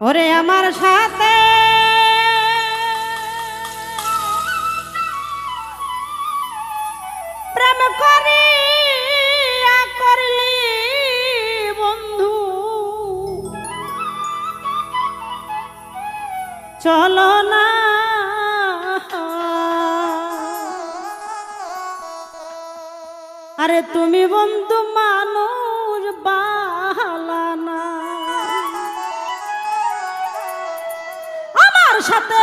ওরে আমার সাথে। প্রেম করি বন্ধু। চলো না। আরে তুমি বন্ধু মানুষ বা সাথে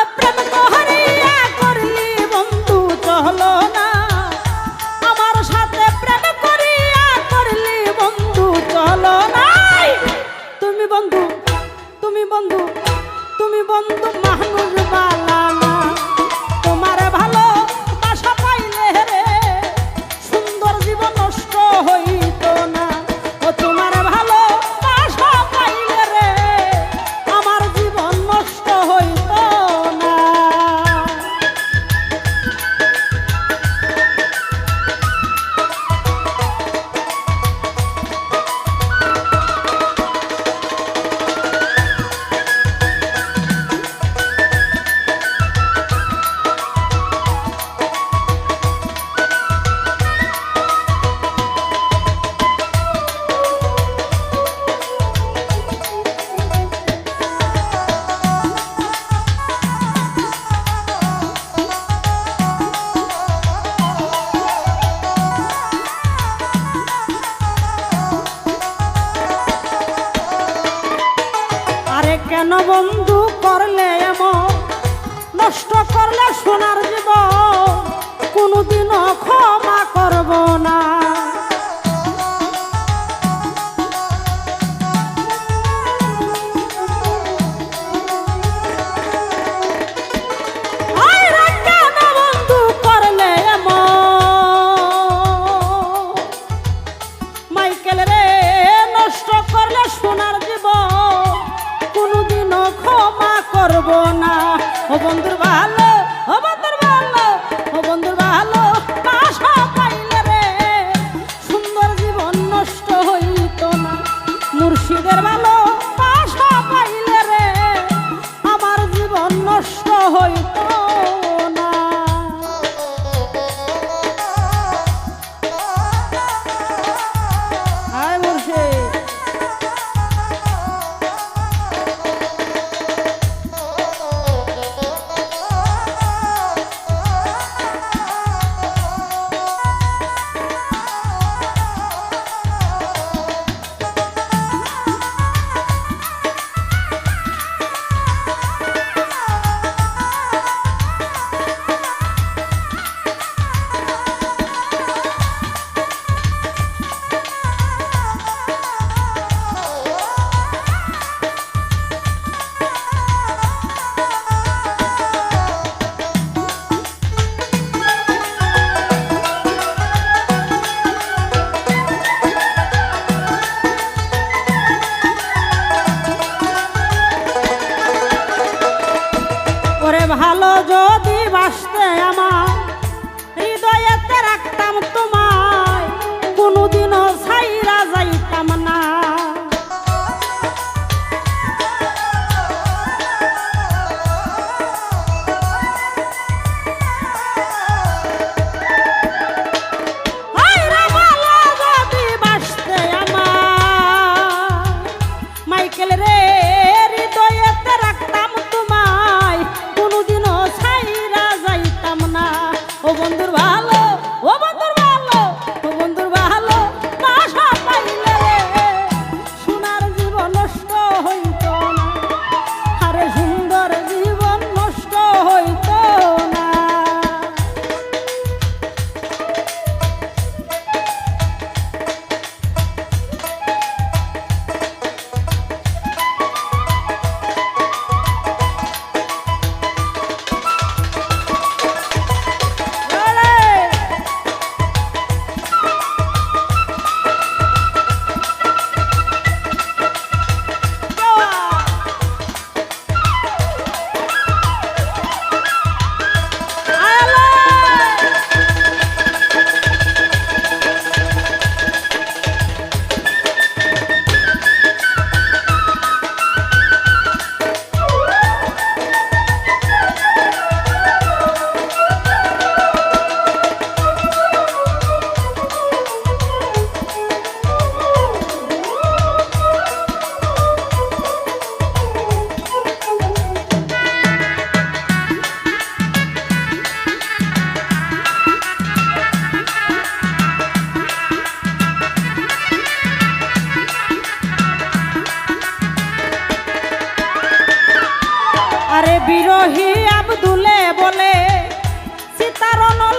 কেন বন্ধু করলে এমন? নষ্ট করলে সোনার জীবন কোনোদিনও ক্ষমা করব না। বিদ্রোহী আবদুলে বলে সীতারনল